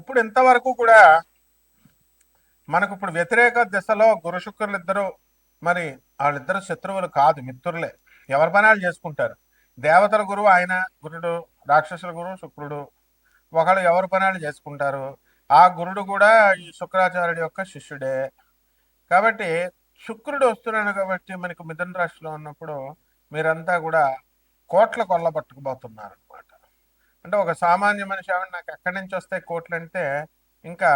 ఇప్పుడు ఇంతవరకు కూడా మనకు ఇప్పుడు వ్యతిరేక దిశలో గురు శుక్రులు ఇద్దరు మరి వాళ్ళిద్దరు శత్రువులు కాదు మిత్రులే. ఎవరి పనాలు చేసుకుంటారు? దేవతల గురువు ఆయన గురుడు రాక్షసుల గురువు శుక్రుడు. ఒకళ్ళు ఎవరి పనాలు చేసుకుంటారు? ఆ గురుడు కూడా ఈ శుక్రాచార్యుడి యొక్క శిష్యుడే. కాబట్టి శుక్రుడు వస్తున్నాడు కాబట్టి మనకు మిథున రాశిలో ఉన్నప్పుడు మీరంతా కూడా కోట్ల కొల్ల పట్టుకుపోతున్నారు అంటే ఒక సామాన్య మనిషి ఆవిడ నాకు ఎక్కడి నుంచి వస్తే కోట్లు అంటే ఇంకా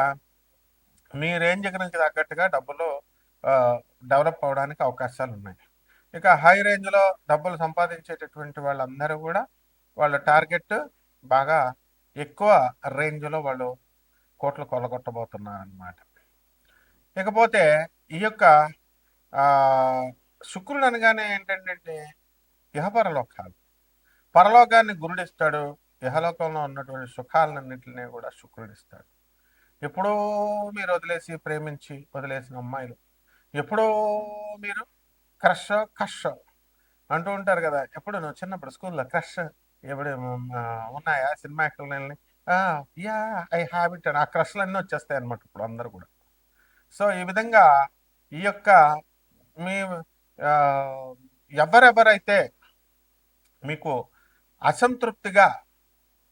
మీ రేంజ్కి నుంచి తగ్గట్టుగా డబ్బులు డెవలప్ అవడానికి అవకాశాలు ఉన్నాయి. ఇక హై రేంజ్లో డబ్బులు సంపాదించేటటువంటి వాళ్ళందరూ కూడా వాళ్ళ టార్గెట్ బాగా ఎక్కువ రేంజ్లో వాళ్ళు కోట్లు కొలగొట్టబోతున్నారనమాట ఇకపోతే ఈ యొక్క శుక్రుడు అనగానే ఏంటంటే ఇహపరలోకాలు. పరలోకాన్ని గురుడిస్తాడు ఇహలోకంలో ఉన్నటువంటి సుఖాలన్నింటినీ కూడా శుక్రుడు ఇస్తాడు ఎప్పుడో మీరు వదిలేసి ప్రేమించి వదిలేసిన అమ్మాయిలు ఎప్పుడో మీరు క్రష్ కష్ అంటూ ఉంటారు కదా ఎప్పుడు నువ్వు చిన్నప్పుడు స్కూల్లో క్రష్ ఎప్పుడు ఉన్నాయా సినిమా యాక్టర్లని యా ఐ హ్యాబిట్ అని ఆ క్రష్లు అన్నీ వచ్చేస్తాయి అనమాట ఇప్పుడు అందరు కూడా. సో ఈ విధంగా ఈ యొక్క మీ ఎవరెవరైతే మీకు అసంతృప్తిగా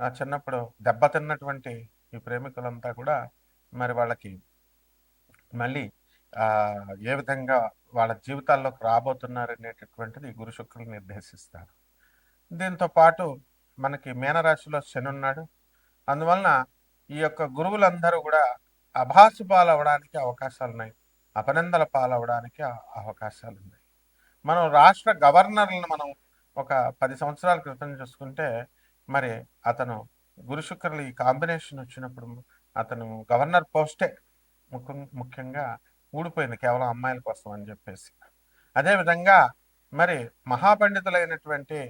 చిన్నప్పుడు దెబ్బతిన్నటువంటి ఈ ప్రేమికులంతా కూడా మరి వాళ్ళకి మళ్ళీ ఆ, ఏ విధంగా వాళ్ళ జీవితాల్లోకి రాబోతున్నారు అనేటటువంటిది ఈ గురు శుక్రులు నిర్దేశిస్తారు. దీంతో పాటు మనకి మీనరాశిలో శని ఉన్నాడు. అందువలన ఈ యొక్క గురువులందరూ కూడా అభాసు పాలవడానికి అవకాశాలు ఉన్నాయి. అపనిందల పాలవడానికి అవకాశాలు ఉన్నాయి. మనం రాష్ట్ర గవర్నర్లను మనం ఒక పది సంవత్సరాల క్రితం చూసుకుంటే మరి అతను గురు శుక్రులు ఈ కాంబినేషన్ వచ్చినప్పుడు అతను గవర్నర్ పోస్టే ముఖ్యం ముఖ్యంగా ఊడిపోయింది కేవలం అమ్మాయిల కోసం అని చెప్పేసి. అదేవిధంగా మరి మహాపండితులైనటువంటి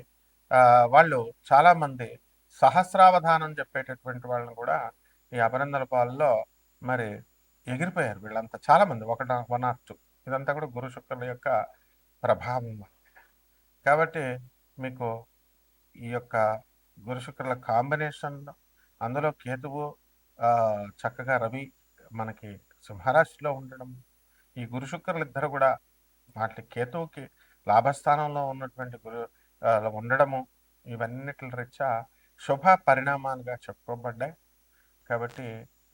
వాళ్ళు చాలామంది సహస్రావధానం చెప్పేటటువంటి వాళ్ళని కూడా ఈ అభినందన పాలలో మరి ఎగిరిపోయారు వీళ్ళంతా చాలామంది. ఒక వన్ ఆర్ టూ. ఇదంతా కూడా గురు శుక్రుల యొక్క ప్రభావం కాబట్టి మీకు ఈ యొక్క గురు శుక్రుల కాంబినేషన్ అందులో కేతువు చక్కగా రవి మనకి సింహరాశిలో ఉండడం. ఈ గురు శుక్రులు ఇద్దరు కూడా వాటి కేతువుకి లాభస్థానంలో ఉన్నటువంటి గురు ఉండడము ఇవన్నిటి రీత్యా శుభ పరిణామాలుగా చెప్పుకోబడ్డాయి. కాబట్టి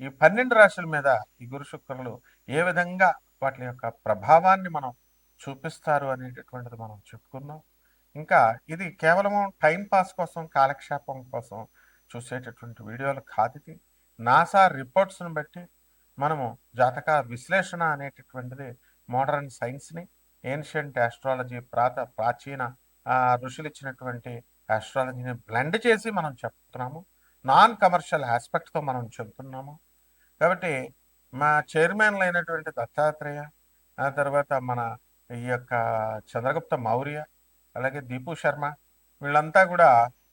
ఈ పన్నెండు రాశుల మీద ఈ గురు శుక్రులు ఏ విధంగా వాటి యొక్క ప్రభావాన్ని మనం చూపిస్తారు అనేటటువంటిది మనం చెప్పుకుందాం. ఇంకా ఇది కేవలము టైం పాస్ కోసం కాలక్షేపం కోసం చూసేటటువంటి వీడియోలు కాదు ఇది. నాసా రిపోర్ట్స్ని బట్టి మనము జాతక విశ్లేషణ అనేటటువంటిది మోడర్న్ సైన్స్ని ఏన్షియంట్ ఆస్ట్రాలజీ ప్రాత ప్రాచీన ఋషులు ఇచ్చినటువంటి ఆస్ట్రాలజీని బ్లెండ్ చేసి మనం చెప్తున్నాము. నాన్ కమర్షియల్ ఆస్పెక్ట్తో మనం చెబుతున్నాము కాబట్టి మా చైర్మన్లు అయినటువంటి దత్తాత్రేయ ఆ తర్వాత మన ఈ యొక్క చంద్రగుప్త మౌర్య అలాగే దీపు శర్మ వీళ్ళంతా కూడా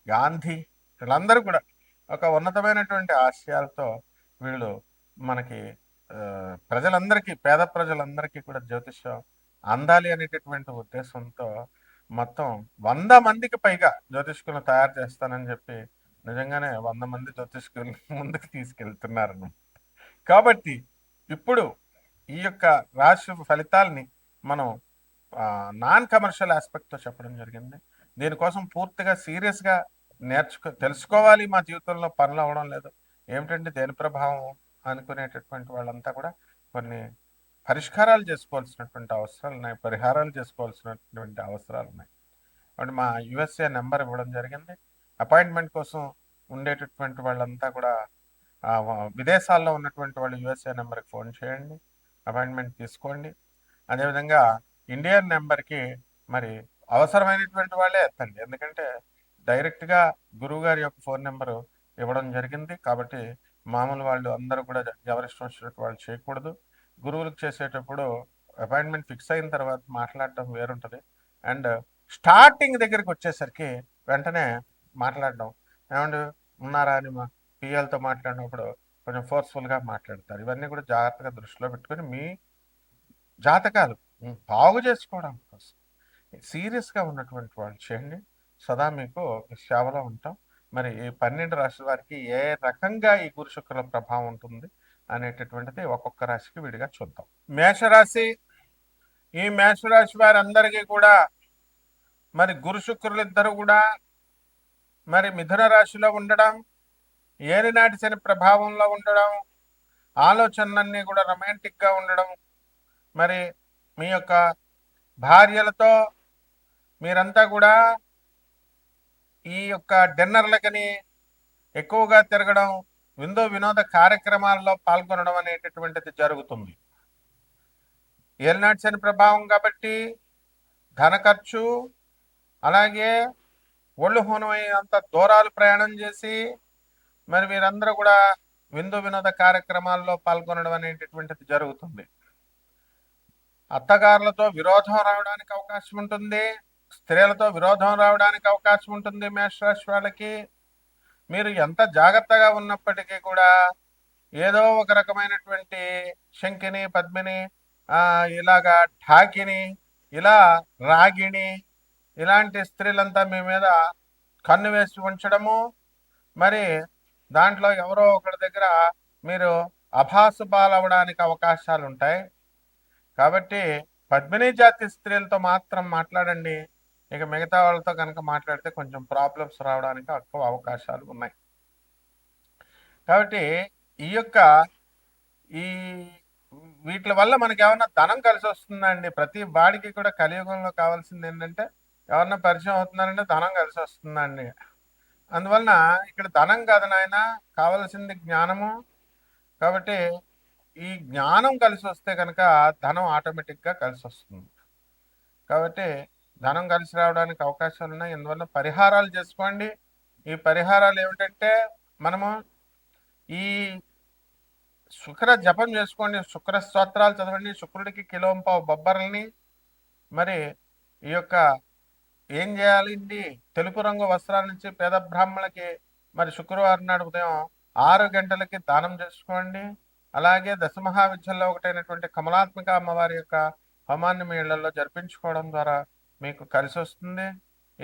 గాంధీ వీళ్ళందరూ కూడా ఒక ఉన్నతమైనటువంటి ఆశయాలతో వీళ్ళు మనకి ప్రజలందరికీ పేద ప్రజలందరికీ కూడా జ్యోతిష్యం అందాలి అనేటటువంటి ఉద్దేశంతో మొత్తం వంద మందికి పైగా జ్యోతిష్కులను తయారు చేస్తానని చెప్పి నిజంగానే వంద మంది జ్యోతిష్కులు ముందుకు తీసుకెళ్తున్నారు కాబట్టి ఇప్పుడు ఈ యొక్క రాశి ఫలితాల్ని మనం నాన్ కమర్షియల్ ఆస్పెక్ట్తో చెప్పడం జరిగింది. దీనికోసం పూర్తిగా సీరియస్గా నేర్చుకో తెలుసుకోవాలి మా జీవితంలో పనులు అవ్వడం లేదు. ఏమిటంటే దేని ప్రభావం అనుకునేటటువంటి వాళ్ళంతా కూడా కొన్ని పరిష్కారాలు చేసుకోవాల్సినటువంటి అవసరాలు ఉన్నాయి పరిహారాలు చేసుకోవాల్సినటువంటి అవసరాలు ఉన్నాయి. అంటే మా యుఎస్ఏ నెంబర్ ఇవ్వడం జరిగింది. అపాయింట్మెంట్ కోసం ఉండేటటువంటి వాళ్ళంతా కూడా విదేశాల్లో ఉన్నటువంటి వాళ్ళు యుఎస్ఏ నెంబర్కి ఫోన్ చేయండి. అపాయింట్మెంట్ తీసుకోండి. అదేవిధంగా ఇండియన్ నెంబర్కి మరి అవసరమైనటువంటి వాళ్ళే ఎత్తండి. ఎందుకంటే డైరెక్ట్గా గురువు గారి యొక్క ఫోన్ నెంబరు ఇవ్వడం జరిగింది. కాబట్టి మామూలు వాళ్ళు అందరూ కూడా ఎవరిష్టం వచ్చినట్టు వాళ్ళు చేయకూడదు. గురువులకు చేసేటప్పుడు అపాయింట్మెంట్ ఫిక్స్ అయిన తర్వాత మాట్లాడటం వేరుంటుంది. అండ్ స్టార్టింగ్ దగ్గరికి వచ్చేసరికి వెంటనే మాట్లాడడం. ఏమంటే ఉన్నారా అని మా పిఎల్తో మాట్లాడినప్పుడు కొంచెం ఫోర్స్ఫుల్గా మాట్లాడతారు. ఇవన్నీ కూడా జాగ్రత్తగా దృష్టిలో పెట్టుకొని మీ జాతకాలు బాగు చేసుకోవడం కోసం. సీరియస్గా ఉన్నటువంటి వాళ్ళు చేయండి. సదా మీకు సేవలో ఉంటాం. మరి ఈ పన్నెండు రాశుల వారికి ఏ రకంగా ఈ గురు శుక్రుల ప్రభావం ఉంటుంది అనేటటువంటిది ఒక్కొక్క రాశికి విడిగా చూద్దాం. మేషరాశి ఈ మేషరాశి వారందరికీ కూడా మరి గురు శుక్రులిద్దరు కూడా మరి మిథున రాశిలో ఉండడం ఏలినాటి శని ప్రభావంలో ఉండడం ఆలోచనలన్నీ కూడా రొమాంటిక్గా ఉండడం మరి మీ యొక్క భార్యలతో మీరంతా కూడా ఈ యొక్క డిన్నర్లకని ఎక్కువగా తిరగడం విందో వినోద కార్యక్రమాల్లో పాల్గొనడం అనేటటువంటిది జరుగుతుంది. ఏలినాటి శని ప్రభావం కాబట్టి ధన ఖర్చు అలాగే ఒళ్ళు హోనమైనంత దూరాలు ప్రయాణం చేసి మరి మీరందరూ కూడా విందు వినోద కార్యక్రమాల్లో పాల్గొనడం అనేటటువంటిది జరుగుతుంది. అత్తగారులతో విరోధం రావడానికి అవకాశం ఉంటుంది స్త్రీలతో విరోధం రావడానికి అవకాశం ఉంటుంది మేషరాశి వాళ్ళకి. మీరు ఎంత జాగ్రత్తగా ఉన్నప్పటికీ కూడా ఏదో ఒక రకమైనటువంటి శంకిని పద్మిని ఇలాగా ఠాకిని ఇలా రాగిణి ఇలాంటి స్త్రీలంతా మీ మీద కన్ను వేసి ఉంచడము. మరి దాంట్లో ఎవరో ఒకరి దగ్గర మీరు అభాసు పాలవడానికి అవకాశాలు ఉంటాయి కాబట్టి పద్మిని జాతి స్త్రీలతో మాత్రం మాట్లాడండి. ఇక మిగతా వాళ్ళతో కనుక మాట్లాడితే కొంచెం ప్రాబ్లమ్స్ రావడానికి ఎక్కువ అవకాశాలు ఉన్నాయి. కాబట్టి ఈ యొక్క ఈ వీటి వల్ల మనకి ఏమన్నా ధనం కలిసి వస్తుందండి ప్రతి బాడికి కూడా కలియుగంలో కావాల్సింది ఏంటంటే ఎవరన్నా పరిచయం అవుతున్నారంటే ధనం కలిసి వస్తుందండి అందువలన ఇక్కడ ధనం కాదు నాయన కావలసింది జ్ఞానము. కాబట్టి ఈ జ్ఞానం కలిసి వస్తే కనుక ధనం ఆటోమేటిక్గా కలిసి వస్తుంది కాబట్టి ధనం కలిసి రావడానికి అవకాశాలు ఉన్నాయి ఎందువల్ల పరిహారాలు చేసుకోండి. ఈ పరిహారాలు ఏమిటంటే మనము ఈ శుక్ర జపం చేసుకోండి. శుక్ర స్తోత్రాలు చదవండి. శుక్రుడికి కిలోంపావు బొబ్బర్లని. మరి ఈ యొక్క ఏం చేయాలండి తెలుపు రంగు వస్త్రాల నుంచి పేద బ్రాహ్మణులకి మరి శుక్రవారం నాడు ఉదయం ఆరు గంటలకి దానం చేసుకోండి. అలాగే దశమహావిద్యల్లో ఒకటైనటువంటి కమలాత్మిక అమ్మవారి యొక్క హోమాన్ని మీ ఇళ్ళలో జరిపించుకోవడం ద్వారా మీకు కలిసి వస్తుంది.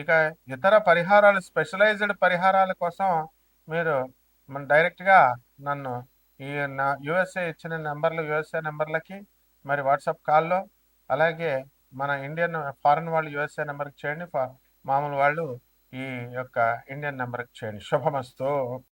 ఇక ఇతర పరిహారాలు స్పెషలైజ్డ్ పరిహారాల కోసం మీరు మన డైరెక్ట్గా నన్ను ఈ నా యుఎస్ఏ ఇచ్చిన నెంబర్లు యుఎస్ఏ నెంబర్లకి మరి వాట్సాప్ కాల్లో అలాగే మన ఇండియన్ ఫారెన్ వాళ్ళు యుఎస్ఏ నెంబర్కి చేయండి. ఫా- మామూలు వాళ్ళు ఈ యొక్క ఇండియన్ నెంబర్కి చేయండి. శుభమస్తు.